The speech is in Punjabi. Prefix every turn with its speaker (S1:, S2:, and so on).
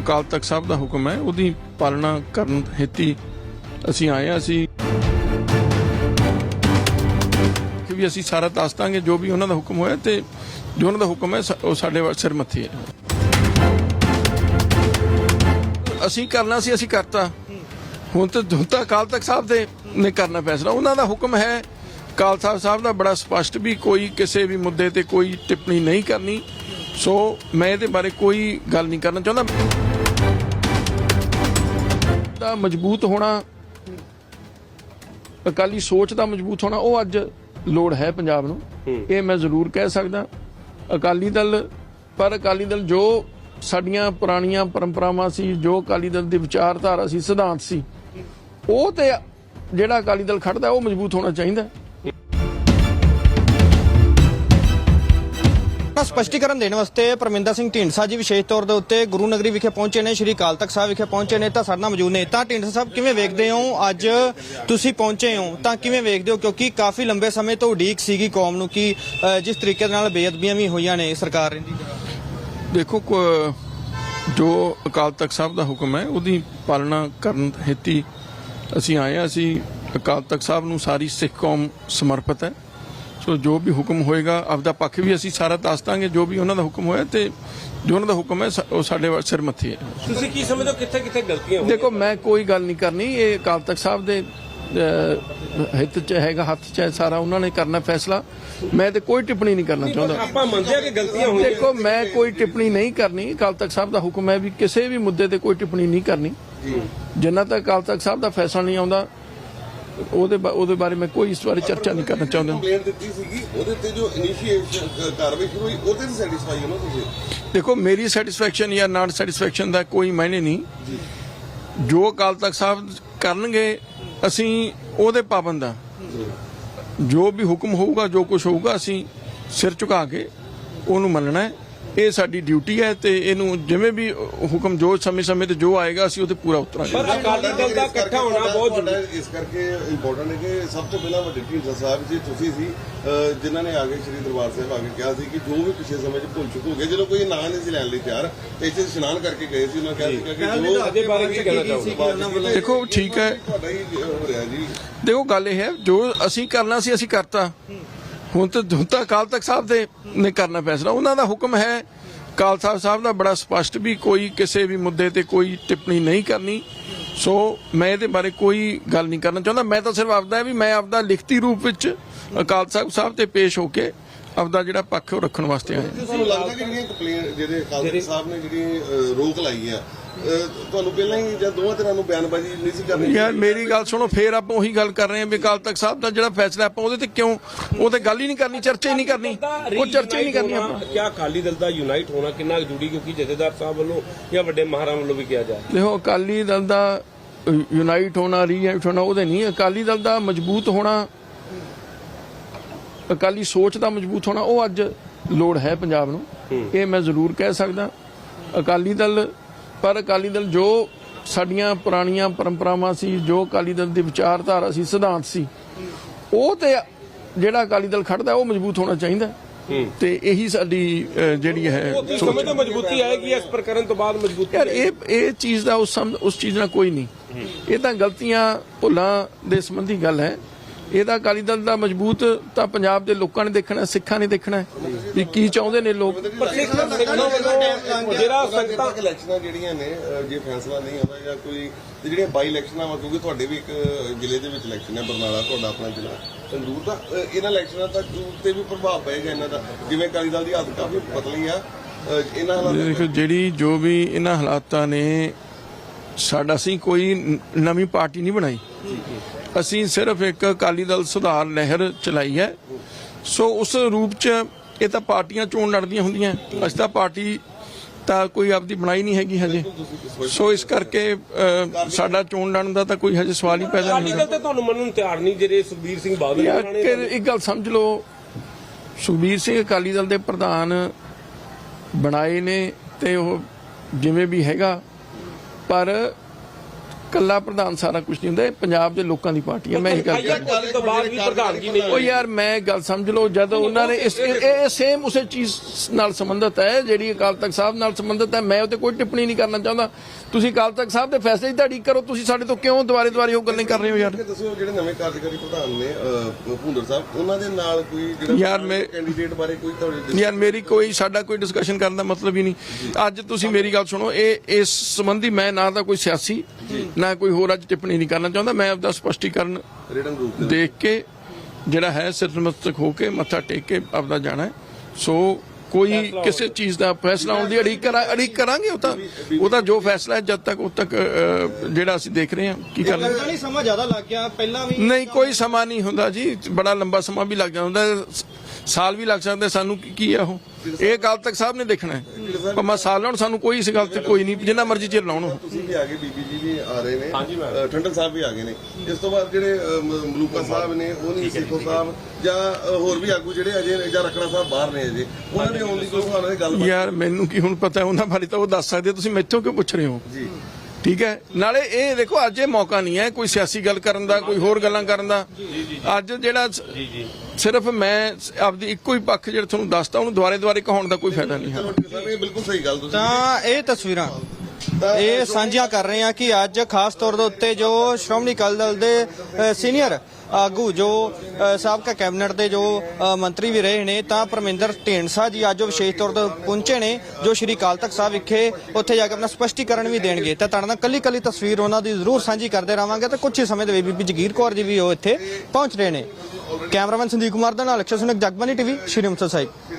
S1: ਅਕਾਲ ਤਖਤ ਸਾਹਿਬ ਦਾ ਹੁਕਮ ਹੈ, ਉਹਦੀ ਪਾਲਣਾ ਕਰਨ ਹਿੱਤੀ ਅਸੀਂ ਆਏ ਹਾਂ, ਅਸੀਂ ਕਿ ਵੀ ਅਸੀਂ ਸਾਰਾ ਦੱਸ ਦਾਂਗੇ ਜੋ ਵੀ ਉਹਨਾਂ ਦਾ ਹੁਕਮ ਹੋਇਆ ਤੇ ਜੋ ਉਹਨਾਂ ਦਾ ਹੁਕਮ ਹੈ ਉਹ ਸਾਡੇ ਸਿਰ ਮੱਥੇ ਹੈ। ਅਸੀਂ ਕਰਨਾ ਸੀ, ਅਸੀਂ ਕਰਤਾ। ਹੁਣ ਤਾਂ ਹੁਣ ਤਾਂ ਅਕਾਲ ਤਖਤ ਸਾਹਿਬ ਦੇ ਨੇ ਕਰਨਾ ਫੈਸਲਾ। ਉਹਨਾਂ ਦਾ ਹੁਕਮ ਹੈ, ਅਕਾਲ ਤਖਤ ਸਾਹਿਬ ਦਾ ਬੜਾ ਸਪਸ਼ਟ ਵੀ ਕੋਈ ਕਿਸੇ ਵੀ ਮੁੱਦੇ ਤੇ ਕੋਈ ਟਿੱਪਣੀ ਨਹੀਂ ਕਰਨੀ। ਸੋ ਮੈਂ ਇਹਦੇ ਬਾਰੇ ਕੋਈ ਗੱਲ ਨਹੀਂ ਕਰਨਾ ਚਾਹੁੰਦਾ। ਦਾ ਮਜ਼ਬੂਤ ਹੋਣਾ ਅਕਾਲੀ ਸੋਚ ਦਾ ਮਜ਼ਬੂਤ ਹੋਣਾ ਉਹ ਅੱਜ ਲੋੜ ਹੈ ਪੰਜਾਬ ਨੂੰ। ਇਹ ਮੈਂ ਜ਼ਰੂਰ ਕਹਿ ਸਕਦਾ। ਅਕਾਲੀ ਦਲ ਪਰ ਅਕਾਲੀ ਦਲ ਜੋ ਸਾਡੀਆਂ ਪੁਰਾਣੀਆਂ ਪਰੰਪਰਾਵਾਂ ਸੀ ਜੋ ਅਕਾਲੀ ਦਲ ਦੀ ਵਿਚਾਰਧਾਰਾ ਸੀ ਸਿਧਾਂਤ ਸੀ ਉਹ ਤੇ ਜਿਹੜਾ ਅਕਾਲੀ ਦਲ ਖੜਦਾ ਉਹ ਮਜ਼ਬੂਤ ਹੋਣਾ ਚਾਹੀਦਾ।
S2: ਤਾਂ ਸਪਸ਼ਟੀਕਰਨ ਦੇਣ ਵਾਸਤੇ ਪਰਮਿੰਦਰ ਸਿੰਘ ਢੀਂਡਸਾ ਜੀ ਵਿਸ਼ੇਸ਼ ਤੌਰ ਦੇ ਉੱਤੇ ਗੁਰੂ ਨਗਰੀ ਵਿਖੇ ਪਹੁੰਚੇ ਨੇ, ਸ਼੍ਰੀ ਅਕਾਲ ਤਖਤ ਸਾਹਿਬ ਵਿਖੇ ਪਹੁੰਚੇ ਨੇ, ਤਾਂ ਸਾਡੇ ਨਾਲ ਮੌਜੂਦ ਨੇ। ਤਾਂ ਢੀਂਡਸਾ ਸਾਹਿਬ, ਕਿਵੇਂ ਵੇਖਦੇ ਹੋ ਅੱਜ ਤੁਸੀਂ ਪਹੁੰਚੇ ਹੋ? ਤਾਂ ਕਿਵੇਂ ਵੇਖਦੇ ਹੋ? ਕਿਉਂਕਿ ਕਾਫੀ ਲੰਬੇ ਸਮੇਂ ਤੋਂ ਉਡੀਕ ਸੀਗੀ ਕੌਮ ਨੂੰ ਕਿ ਜਿਸ ਤਰੀਕੇ ਨਾਲ ਬੇਅਦਬੀਆਂ ਵੀ ਹੋਈਆਂ ਨੇ ਸਰਕਾਰ ਰਹਿੰਦੀ
S1: ਦੇਖੋ ਜੋ ਅਕਾਲ ਤਖਤ ਸਾਹਿਬ ਦਾ ਹੁਕਮ ਹੈ, ਉਹਦੀ ਪਾਲਣਾ ਕਰਨ ਹਿੱਤੀ ਅਸੀਂ ਆਏ ਅਸੀਂ ਅਕਾਲ ਤਖਤ ਸਾਹਿਬ ਨੂੰ ਸਾਰੀ ਸਿੱਖ ਕੌਮ ਸਮਰਪਿਤ ਹੈ। ਸੋ ਜੋ ਵੀ ਹੁਕਮ ਹੋਏਗਾ ਆਪਦਾ ਪੱਖ ਵੀ ਅਸੀਂ ਸਾਰਾ ਦੱਸ ਦਾਂਗੇ ਜੋ ਵੀ ਉਹਨਾਂ ਦਾ ਹੁਕਮ ਹੋਇਆ ਤੇ ਜੋ ਉਹਨਾਂ ਦਾ ਹੁਕਮ ਹੈ ਸ- ਉਹ ਸਾਡੇ ਵੱਲ ਸਿਰ ਮੱਥੇ ਹੈ।
S3: ਤੁਸੀਂ ਕੀ ਸਮਝਦੇ ਹੋ ਕਿੱਥੇ ਕਿੱਥੇ ਗਲਤੀਆਂ ਹੋਈਆਂ?
S1: ਦੇਖੋ ਮੈਂ ਕੋਈ ਗੱਲ ਨਹੀਂ ਕਰਨੀ ਇਹ ਅਕਾਲ ਤਖਤ ਸਾਹਿਬ ਦੇ ਅਹ, ਹਿੱਤ ਚ ਹੈਗਾ ਹੱਥ ਚ ਹੈ ਸਾਰਾ ਉਹਨਾਂ ਨੇ ਕਰਨਾ ਫੈਸਲਾ। ਮੈਂ ਤੇ ਕੋਈ ਟਿੱਪਣੀ ਨਹੀਂ ਕਰਨਾ ਚਾਹੁੰਦਾ।
S3: ਆਪਾਂ ਮੰਨਦੇ ਆ ਕਿ ਗਲਤੀਆਂ ਹੋਈਆਂ।
S1: ਦੇਖੋ ਮੈਂ ਕੋਈ ਟਿੱਪਣੀ ਨਹੀਂ ਕਰਨੀ ਅਕਾਲ ਤਖਤ ਸਾਹਿਬ ਦਾ ਹੁਕਮ ਹੈ ਵੀ ਕਿਸੇ ਵੀ ਮੁੱਦੇ ਤੇ ਕੋਈ ਟਿੱਪਣੀ ਨਹੀਂ ਕਰਨੀ। ਜਿੰਨਾ ਤੱਕ ਅਕਾਲ ਤਖਤ ਸਾਹਿਬ ਦਾ ਫੈਸਲਾ ਨਹੀਂ ਆਉਂਦਾ ਉਹਦੇ ਬਾ- ਉਹਦੇ ਬਾਰੇ ਮੈਂ ਕੋਈ ਇਸ ਬਾਰੇ ਚਰਚਾ ਨਹੀਂ ਕਰਨਾ ਚਾਹੁੰਦਾ।
S4: ਕੰਪਲੇਂਟ ਦਿੱਤੀ ਸੀਗੀ ਉਹਦੇ ਤੇ ਜੋ ਇਨੀਸ਼ੀਏਸ਼ਨ ਕਾਰਵਾਈ ਸ਼ੁਰੂ ਹੋਈ ਉਹਦੇ ਤੇ ਸੈਟੀਸਫਾਈ ਹੋ ਨਾ ਤੁਸੀਂ?
S1: ਦੇਖੋ ਮੇਰੀ ਸੈਟੀਸਫੈਕਸ਼ਨ ਜਾਂ ਨਾਟ ਸੈਟੀਸਫੈਕਸ਼ਨ ਦਾ ਕੋਈ ਮਾਇਨੇ ਨਹੀਂ। ਜੋ। ਅਕਾਲ ਤਖਤ ਸਾਹਿਬ ਕਰਨਗੇ ਅਸੀਂ ਉਹਦੇ ਪਾਬੰਦ ਆ। ਜੋ। ਵੀ ਹੁਕਮ ਹੋਊਗਾ ਜੋ ਕੁਝ ਹੋਊਗਾ ਅਸੀਂ ਸਿਰ ਝੁਕਾ ਕੇ ਉਹਨੂੰ ਮੰਨਣਾ ਹੈ। ਇਹ ਸਾਡੀ ਡਿਊਟੀ ਹੈ ਤੇ ਇਹਨੂੰ ਜਿਵੇਂ ਵੀ ਹੁਕਮ ਜੋ ਸਮੇਂ-ਸਮੇਂ ਤੇ ਜੋ ਆਏਗਾ ਅਸੀਂ ਉਹਤੇ ਪੂਰਾ ਉਤਰਾਂਗੇ।
S3: ਪਰ ਅਕਾਲੀ ਦਲ ਦਾ ਇਕੱਠਾ ਹੋਣਾ ਬਹੁਤ ਜ਼ਰੂਰੀ
S4: ਇਸ ਕਰਕੇ ਇੰਪੋਰਟੈਂਟ ਹੈ ਕਿ ਸਭ ਤੋਂ ਪਹਿਲਾਂ ਵੱਡੇ ਢੀਂਡਸਾ ਸਾਹਿਬ ਜੀ ਤੁਸੀਂ ਸੀ ਜਿਨ੍ਹਾਂ ਨੇ ਆ ਕੇ ਸ੍ਰੀ ਦਰਬਾਰ ਸਾਹਿਬ ਆ ਕੇ ਕਿਹਾ ਸੀ ਕਿ ਜੋ ਵੀ ਪਿਛਲੇ ਸਮੇਂ 'ਚ ਭੁੱਲ ਚੁੱਕ ਹੋ ਗਏ ਜਦੋਂ ਕੋਈ ਨਾਂ ਨਹੀਂ ਸੀ ਲੈਣ ਲਈ ਤਿਆਰ ਤੇ ਇੱਥੇ ਇਸ਼ਨਾਨ ਕਰਕੇ ਗਏ ਸੀ ਉਹਨਾਂ ਕਿਹਾ ਸੀਗਾ ਕਿ ਜੋ।
S3: ਇਹਦੇ ਬਾਰੇ ਕੀ ਕਹਿਣਾ ਚਾਹੋਗੇ
S1: ਦੇਖੋ ਠੀਕ ਹੈ।
S4: ਤੁਹਾਡਾ ਹੀ ਹੋ ਰਿਹਾ ਜੀ।
S1: ਦੇਖੋ ਗੱਲ ਇਹ ਹੈ ਜੋ ਅਸੀਂ ਕਰਨਾ ਸੀ ਅਸੀਂ ਕਰਤਾ। ਹੁਣ ਤਾਂ ਹੁਣ ਤਾਂ ਅਕਾਲ ਤਖਤ ਸਾਹਿਬ ਦੇ ਨੇ ਕਰਨਾ ਫੈਸਲਾ ਉਹਨਾਂ ਦਾ ਹੁਕਮ ਹੈ ਅਕਾਲ ਤਖਤ ਸਾਹਿਬ ਦਾ ਬੜਾ ਸਪਸ਼ਟ ਵੀ ਕੋਈ ਕਿਸੇ ਵੀ ਮੁੱਦੇ ਤੇ ਕੋਈ ਟਿੱਪਣੀ ਨਹੀਂ ਕਰਨੀ। ਸੋ ਮੈਂ ਇਹਦੇ ਬਾਰੇ ਕੋਈ ਗੱਲ ਨਹੀਂ ਕਰਨਾ ਚਾਹੁੰਦਾ। ਮੈਂ ਤਾਂ ਸਿਰਫ ਆਪਦਾ ਵੀ ਮੈਂ ਆਪਦਾ ਲਿਖਤੀ ਰੂਪ ਵਿੱਚ ਅਕਾਲ ਤਖਤ ਸਾਹਿਬ ਤੇ ਪੇਸ਼ ਹੋ ਕੇ ਆਪਦਾ ਜਿਹੜਾ ਪੱਖ ਉਹ ਰੱਖਣ ਵਾਸਤੇ ਆਇਆ।
S4: ਤੁਹਾਨੂੰ ਲੱਗਦਾ ਕਿ ਜਿਹੜੀਆਂ ਕੰਪਲੇਂਟ ਜਿਹੜੇ ਅਕਾਲ ਤਖਤ ਸਾਹਿਬ ਨੇ ਜਿਹੜੀ ਅਹ, ਰੋਕ ਲਾਈ ਆ ਅਹ, ਤੁਹਾਨੂੰ ਪਹਿਲਾਂ ਹੀ ਜਾਂ ਦੋਵਾਂ ਤਰ੍ਹਾਂ ਨੂੰ ਬਿਆਨਬਾਜ਼ੀ ਨਹੀਂ ਸੀ ਕਰਨੀ
S1: ਯਾਰ ਮੇਰੀ ਗੱਲ ਸੁਣੋ ਫੇਰ ਆਪਾਂ ਉਹੀ ਗੱਲ ਕਰ ਰਹੇ ਹਾਂ ਵੀ ਅਕਾਲ ਤਖਤ ਸਾਹਿਬ ਦਾ ਜਿਹੜਾ ਫੈਸਲਾ ਆਪਾਂ ਉਹਦੇ ਤੇ ਕਿਉਂ ਉਹ ਤੇ ਗੱਲ ਹੀ ਨਹੀਂ ਕਰਨੀ ਚਰਚਾ ਹੀ ਨਹੀਂ ਕਰਨੀ। ਉਹ ਚਰਚਾ ਹੀ ਨਹੀਂ ਕਰਨੀ ਆਪਾਂ।
S3: ਕਿਆ ਅਕਾਲੀ ਦਲ ਦਾ ਯੂਨਾਈਟ ਹੋਣਾ ਕਿੰਨਾ ਜ਼ਰੂਰੀ ਕਿਉਂਕਿ ਜਥੇਦਾਰ ਸਾਹਿਬ ਵੱਲੋਂ ਜਾਂ ਵੱਡੇ ਮਹਾਰਾਂ ਵੱਲੋਂ ਵੀ ਕਿਹਾ ਜਾ
S1: ਦੇਖੋ ਅਕਾਲੀ ਦਲ ਦਾ ਯੂਨਾਈਟ ਹੋਣਾ ਰੀਯੂਨਾਈਟ ਹੋਣਾ ਉਹਦੇ ਨਹੀਂ ਅਕਾਲੀ ਦਲ ਦਾ ਮਜ਼ਬੂਤ ਹੋਣਾ ਅਕਾਲੀ ਸੋਚ ਦਾ ਮਜ਼ਬੂਤ ਹੋਣਾ ਉਹ ਅੱਜ ਲੋੜ ਹੈ ਪੰਜਾਬ ਨੂੰ। ਇਹ ਮੈਂ ਜ਼ਰੂਰ ਕਹਿ ਸਕਦਾ। ਅਕਾਲੀ ਦਲ ਪਰ ਅਕਾਲੀ ਦਲ ਜੋ ਸਾਡੀਆਂ ਪੁਰਾਣੀਆਂ ਪਰੰਪਰਾਵਾਂ ਸੀ ਜੋ ਅਕਾਲੀ ਦਲ ਦੀ ਵਿਚਾਰਧਾਰਾ ਸੀ ਸਿਧਾਂਤ ਸੀ ਉਹ ਤੇ ਜਿਹੜਾ ਅਕਾਲੀ ਦਲ ਖੜਦਾ ਉਹ ਮਜ਼ਬੂਤ ਹੋਣਾ ਚਾਹੀਦਾ। ਤੇ ਇਹੀ ਸਾਡੀ ਜਿਹੜੀ ਹੈ
S3: ਸਮੇਂ ਤੋਂ ਮਜ਼ਬੂਤੀ ਆਏਗੀ ਇਸ ਪ੍ਰਕਰਨ ਤੋਂ ਬਾਅਦ ਮਜ਼ਬੂਤੀ
S1: ਯਾਰ ਇਹ ਇਹ ਚੀਜ਼ ਦਾ ਉਸ ਉਸ ਚੀਜ਼ ਨਾਲ ਕੋਈ ਨਹੀਂ। ਇਹ ਤਾਂ ਗਲਤੀਆਂ ਭੁੱਲਾਂ ਦੇ ਸੰਬੰਧੀ ਗੱਲ ਹੈ। ਇਹਦਾ ਅਕਾਲੀ ਦਲ ਦਾ ਮਜ਼ਬੂਤ ਤਾਂ ਪੰਜਾਬ ਦੇ ਲੋਕਾਂ ਨੇ ਦੇਖਣਾ ਸਿੱਖਾਂ ਨੇ ਦੇਖਣਾ ਵੀ ਕੀ ਚਾਹੁੰਦੇ ਨੇ ਲੋਕ।
S3: ਜਿਹੜਾ ਸੰਗਤਾਂ
S4: ਇਲੈਕਸ਼ਨਾਂ ਜਿਹੜੀਆਂ ਨੇ ਜੇ ਫੈਸਲਾ ਨਹੀਂ ਆਉਂਦਾ ਜਾਂ ਕੋਈ ਤੇ ਜਿਹੜੀਆਂ ਬਾਈ ਇਲੈਕਸ਼ਨਾਂ ਵਾ ਕਿਉਂਕਿ ਤੁਹਾਡੇ ਵੀ ਇੱਕ ਜ਼ਿਲ੍ਹੇ ਦੇ ਵਿੱਚ ਇਲੈਕਸ਼ਨ ਹੈ ਬਰਨਾਲਾ ਤੁਹਾਡਾ ਆਪਣਾ ਜ਼ਿਲ੍ਹਾ ਸੰਗਰੂਰ ਦਾ ਇਹਨਾਂ ਇਲੈਕਸ਼ਨਾਂ ਉੱਤੇ ਵੀ ਪ੍ਰਭਾਵ ਪਏਗਾ ਇਹਨਾਂ ਦਾ। ਜਿਵੇਂ ਅਕਾਲੀ ਦਲ ਦੀ ਹੱਦ ਕਾਫੀ ਪਤਲੀ ਆ ਇਹਨਾਂ ਹਾਲਾਤਾਂ
S1: ਜਿਹੜੀ ਜੋ ਵੀ ਇਹਨਾਂ ਹਾਲਾਤਾਂ ਨੇ ਸਾਡਾ ਅਸੀਂ ਕੋਈ ਨਵੀਂ ਪਾਰਟੀ ਨਹੀਂ ਬਣਾਈ। ਅਸੀਂ ਸਿਰਫ ਇੱਕ ਅਕਾਲੀ ਦਲ ਸੁਧਾਰ ਲਹਿਰ ਚਲਾਈ ਹੈ। ਸੋ ਉਸ ਰੂਪ ਚ ਇਹ ਤਾਂ ਪਾਰਟੀਆਂ ਚੋਣ ਲੜਦੀਆਂ ਹੁੰਦੀਆਂ। ਅਸੀਂ ਤਾਂ ਪਾਰਟੀ ਤਾਂ ਕੋਈ ਆਪਦੀ ਬਣਾਈ ਨਹੀਂ ਹੈਗੀ ਹਜੇ। ਸੋ ਇਸ ਕਰਕੇ ਸਾਡਾ ਚੋਣ ਲੜਨ ਦਾ ਤਾਂ ਕੋਈ ਹਜੇ ਸਵਾਲ ਹੀ ਪੈਦਾ ਨਹੀਂ ਹੁੰਦਾ
S3: ਤੁਹਾਨੂੰ ਮੰਨਣ ਤਿਆਰ ਨਹੀਂ ਜਿਹੜੇ ਸੁਖਬੀਰ ਸਿੰਘ ਬਾਦਲ ਉਹਨਾਂ ਨੇ।
S1: ਇੱਕ ਗੱਲ ਸਮਝ ਲਓ। ਸੁਖਬੀਰ ਸਿੰਘ ਅਕਾਲੀ ਦਲ ਦੇ ਪ੍ਰਧਾਨ ਬਣਾਏ ਨੇ ਤੇ ਉਹ ਜਿਵੇਂ ਵੀ ਹੈਗਾ ਪਰ ਕੱਲਾ ਪ੍ਰਧਾਨ ਸਾਰਾ ਕੁਝ ਨਹੀਂ ਹੁੰਦਾ ਇਹ ਪੰਜਾਬ ਦੇ ਲੋਕਾਂ ਦੀ ਪਾਰਟੀ ਹੈ ਮੈਂ ਇਹ ਗੱਲ ਕਰ
S3: ਅੱਜ ਤੋਂ ਬਾਅਦ ਵੀ ਪ੍ਰਧਾਨਗੀ ਨਹੀਂ
S1: ਉਹ ਯਾਰ ਮੈਂ ਗੱਲ ਸਮਝ ਲਓ ਜਦ ਉਹਨਾਂ ਨੇ ਇਸ ਇਹ- ਸੇਮ ਉਸੇ ਚੀਜ਼ ਨਾਲ ਸੰਬੰਧਿਤ ਹੈ ਜਿਹੜੀ ਅਕਾਲ ਤਖਤ ਸਾਹਿਬ ਨਾਲ ਸੰਬੰਧਿਤ ਹੈ ਮੈਂ ਉਹ ਤੇ ਕੋਈ ਟਿੱਪਣੀ ਨਹੀਂ ਕਰਨਾ ਚਾਹੁੰਦਾ। ਤੁਸੀਂ ਅਕਾਲ ਤਖਤ ਸਾਹਿਬ ਦੇ ਫੈਸਲੇ ਦੀ ਤੁਹਾਡੀ ਕਰੋ ਤੁਸੀਂ ਸਾਡੇ ਤੋਂ ਕਿਉਂ ਦੁਬਾਰੇ ਦੁਬਾਰੇ ਉਹ ਗੱਲਾਂ ਕਰ ਰਹੇ ਹੋ ਯਾਰ?
S4: ਕਿ ਦੱਸਿਓ ਜਿਹੜੇ ਨਵੇਂ ਕਾਰਜਕਾਰੀ ਪ੍ਰਧਾਨ ਨੇ ਭੁੰਦਰ ਸਾਹਿਬ ਉਹਨਾਂ ਦੇ ਨਾਲ ਕੋਈ ਜਿਹੜਾ
S1: ਯਾਰ ਮੈਂ-
S4: ਕੈਂਡੀਡੇਟ ਬਾਰੇ ਕੋਈ ਤੁਹਾਡੇ
S1: ਯਾਰ ਮੇਰੀ ਕੋਈ ਸਾਡਾ ਕੋਈ ਡਿਸਕਸ਼ਨ ਕਰਨ ਦਾ ਮਤਲਬ ਹੀ ਨਹੀਂ। ਅੱਜ ਤੁਸੀਂ ਮੇਰੀ ਗੱਲ ਸੁਣੋ ਇਹ ਇਸ ਸੰਬੰਧੀ ਮੈਂ ਨਾ ਤਾਂ ਕੋਈ ਸਿਆਸੀ ਨਾ ਕੋਈ ਹੋਰ ਅੱਜ ਟਿੱਪਣੀ ਨਹੀਂ ਕਰਨਾ ਚਾਹੁੰਦਾ ਮੈਂ ਆਪਦਾ ਸਪਸ਼ਟੀਕਰਨ
S4: ਰਿਟਨ ਰੂਪ ਦੇ
S1: ਦੇਖ ਕੇ ਜਿਹੜਾ ਹੈ ਸਿਰ ਨਮਸਤਕ ਹੋ ਕੇ ਮੱਥਾ ਟੇਕ ਕੇ ਆਪਦਾ ਜਾਣਾ ਹੈ। ਸੋ ਕੋਈ ਕਿਸੇ ਚੀਜ਼ ਦਾ ਫੈਸਲਾ ਹੋਣ ਦੀ ਅੜੀਕ ਕਰਾਂ ਅੜੀਕ ਕਰਾਂਗੇ ਉਹ ਤਾਂ ਉਹ ਤਾਂ ਜੋ ਫੈਸਲਾ ਹੈ ਜਦ ਤੱਕ ਉਦ ਤੱਕ ਜਿਹੜਾ ਅਸੀਂ ਦੇਖ ਰਹੇ ਹਾਂ ਕੀ ਕਰਨਾ
S2: ਲੱਗਦਾ ਨਹੀਂ ਸਮਾਂ ਜ਼ਿਆਦਾ ਲੱਗ ਗਿਆ ਪਹਿਲਾਂ ਵੀ
S1: ਨਹੀਂ ਕੋਈ ਸਮਾਂ ਨਹੀਂ ਹੁੰਦਾ ਜੀ ਬੜਾ ਲੰਬਾ ਸਮਾਂ ਵੀ ਲੱਗ ਜਾਂਦਾ ਸਾਲ ਵੀ ਲੱਗ ਸਕਦੇ ਸਾਨੂੰ ਕੀ- ਕੀ ਆ ਉਹ? ਇਹ ਗੱਲ ਤੱਕ ਸਾਹਿਬ ਨੇ ਦੇਖਣਾ ਹੈ। ਭਾਵੇਂ ਸਾਲ ਲਾਉਣ ਸਾਨੂੰ ਕੋਈ ਇਸ ਗੱਲ ਤੇ ਕੋਈ ਨਹੀਂ ਜਿੰਨਾ ਮਰਜ਼ੀ ਚਿਰ ਲਾਉਣ।
S4: ਤੁਸੀਂ ਵੀ ਆ ਗਏ ਬੀਬੀ ਜੀ ਵੀ ਆ ਰਹੇ ਨੇ। ਠੰਡਲ ਸਾਹਿਬ ਵੀ ਆ ਗਏ ਨੇ। ਇਸ ਤੋਂ ਬਾਅਦ ਜਿਹੜੇ ਮਲੂਕਾ ਸਾਹਿਬ ਨੇ ਉਹ ਨਹੀਂ ਸੇਖੋ ਸਾਹਿਬ ਜਾਂ ਹੋਰ ਵੀ ਆਗੂ ਜਿਹੜੇ ਅਜੇ ਜਾਂ ਰਖੜਾ ਸਾਹਿਬ ਬਾਹਰ ਨੇ ਅਜੇ ਉਹਨਾਂ ਦੇ ਆਉਣ ਦੀ ਕੋਈ ਗੱਲ
S1: ਯਾਰ ਮੈਨੂੰ ਕੀ ਹੁਣ ਪਤਾ ਉਹਨਾਂ ਬਾਰੇ ਤਾਂ ਉਹ ਦੱਸ ਸਕਦੇ ਤੁਸੀਂ ਮੈਥੋਂ ਕਿਉਂ ਪੁੱਛ ਰਹੇ ਹੋ?
S4: ਜੀ।
S1: ਠੀਕ ਹੈ? ਨਾਲੇ ਇਹ ਦੇਖੋ ਅੱਜ ਇਹ ਮੌਕਾ ਨਹੀਂ ਹੈ ਕੋਈ ਸਿਆਸੀ ਗੱਲ ਕਰਨ ਦਾ ਕੋਈ ਹੋਰ ਗੱਲਾਂ ਕਰਨ ਦਾ। ਅੱਜ ਜਿਹੜਾ ਸਿਰਫ ਮੈਂ ਆਪਦੀ ਇੱਕੋ ਹੀ ਪੱਖ ਜਿਹੜਾ ਤੁਹਾਨੂੰ ਦੱਸਤਾ ਉਹਨੂੰ ਦੁਆਰੇ ਦੁਆਰੇ ਕਹਾਉਣ ਦਾ ਕੋਈ ਫਾਇਦਾ ਨਹੀਂ ਹੈ।
S4: ਬਿਲਕੁਲ ਸਹੀ ਗੱਲ ਤੁਸੀਂ
S2: ਤਾਂ ਇਹ ਤਸਵੀਰਾਂ ਇਹ ਸਾਂਝੀਆਂ ਕਰ ਰਹੇ ਹਾਂ ਕਿ ਅੱਜ ਖਾਸ ਤੌਰ ਦੇ ਉੱਤੇ ਜੋ ਸ਼੍ਰੋਮਣੀ ਅਕਾਲੀ ਦਲ ਦੇ ਸੀਨੀਅਰ ਆਗੂ, ਜੋ ਸਾਬਕਾ ਕੈਬਨਿਟ ਦੇ ਜੋ ਮੰਤਰੀ ਵੀ ਰਹੇ ਨੇ, ਤਾਂ ਪਰਮਿੰਦਰ ਢੀਂਡਸਾ ਜੀ ਅੱਜ ਉਹ ਵਿਸ਼ੇਸ਼ ਤੌਰ ਤੇ ਪਹੁੰਚੇ ਨੇ, ਜੋ ਸ਼੍ਰੀ ਅਕਾਲ ਤਖਤ ਸਾਹਿਬ ਵਿਖੇ ਉੱਥੇ ਜਾ ਕੇ ਆਪਣਾ ਸਪਸ਼ਟੀਕਰਨ ਵੀ ਦੇਣਗੇ। ਤਾਂ ਤੁਹਾਡੇ ਨਾਲ ਕੱਲੀ ਕੱਲੀ ਤਸਵੀਰ ਉਹਨਾਂ ਦੀ ਜ਼ਰੂਰ ਸਾਂਝੀ ਕਰਦੇ ਰਹਾਂਗੇ, ਤੇ ਕੁਝ ਹੀ ਸਮੇਂ ਦੇ ਵਿੱਚ ਬੀਬੀ ਜਗੀਰ ਕੌਰ ਜੀ ਵੀ ਉਹ ਇੱਥੇ ਪਹੁੰਚ ਰਹੇ ਨੇ। ਕੈਮਰਾਮੈਨ ਸੰਦੀਪ ਕੁਮਾਰ ਦੇ ਨਾਲ ਅਕਸ਼ਰ ਸੁਨਕ ਜਗਬਾਨੀ ਟੀਵੀ, ਸ਼੍ਰੀ ਅੰਮ੍ਰਿਤਸਰ ਸਾਹਿਬ।